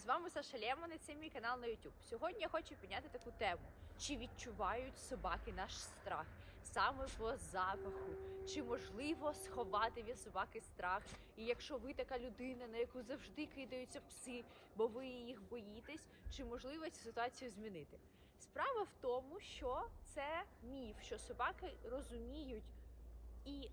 з вами Саша Лемон і це мій канал на YouTube. Сьогодні я хочу підняти таку тему: чи відчувають собаки наш страх саме по запаху? Чи можливо сховати від собаки страх? І якщо ви така людина, на яку завжди кидаються пси, бо ви їх боїтесь, чи можливо цю ситуацію змінити? Справа в тому, що це міф, що собаки розуміють і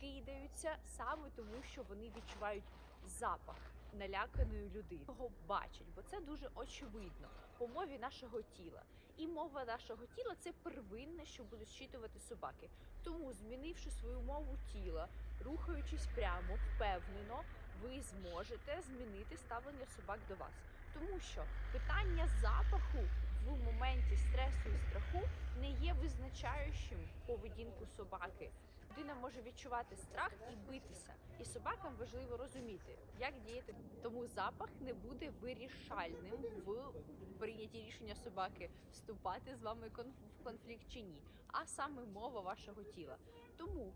кидаються саме тому, що вони відчувають запах наляканої людини. Його бачать, бо це дуже очевидно по мові нашого тіла. І мова нашого тіла це первинне, що будуть щитувати собаки. Тому, змінивши свою мову тіла, рухаючись прямо, впевнено, ви зможете змінити ставлення собак до вас. Тому що питання запаху в моменті стресу і страху не є визначаючим поведінку собаки. Людина може відчувати страх і битися, і собакам важливо розуміти, як діяти. Тому запах не буде вирішальним в прийнятті рішення собаки вступати з вами в конфлікт чи ні, а саме мова вашого тіла. Тому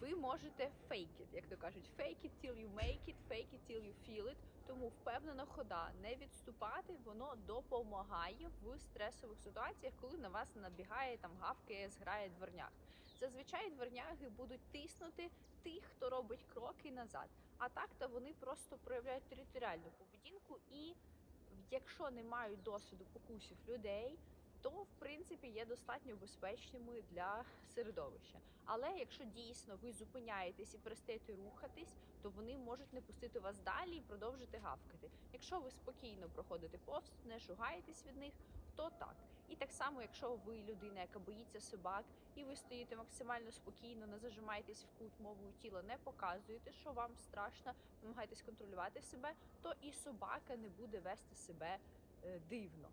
ви можете fake it, як то кажуть, fake it till you make it, fake it till you feel it. Тому впевнена хода, не відступати, воно допомагає в стресових ситуаціях, коли на вас набігає там гавкає, зграє дворняг. Зазвичай дворняги будуть тиснути тих, хто робить кроки назад. А так то вони просто проявляють територіальну поведінку, і якщо не мають досвіду покусів людей. То в принципі є достатньо безпечними для середовища. Але якщо дійсно ви зупиняєтесь і перестаєте рухатись, то вони можуть не пустити вас далі і продовжити гавкати. Якщо ви спокійно проходите повз, не шугаєтесь від них, то так. І так само, якщо ви людина, яка боїться собак, і ви стоїте максимально спокійно, не зажимаєтесь в кут мовою тіла, не показуєте, що вам страшно, намагаєтесь контролювати себе, то і собака не буде вести себе е, дивно.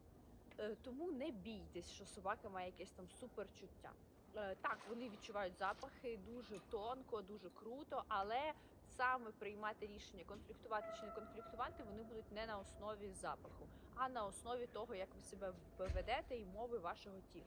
Е, Тому не бійтесь, що собака має якесь там суперчуття. Е, Так, вони відчувають запахи дуже тонко, дуже круто, але саме приймати рішення конфліктувати чи не конфліктувати вони будуть не на основі запаху, а на основі того, як ви себе ведете і мови вашого тіла.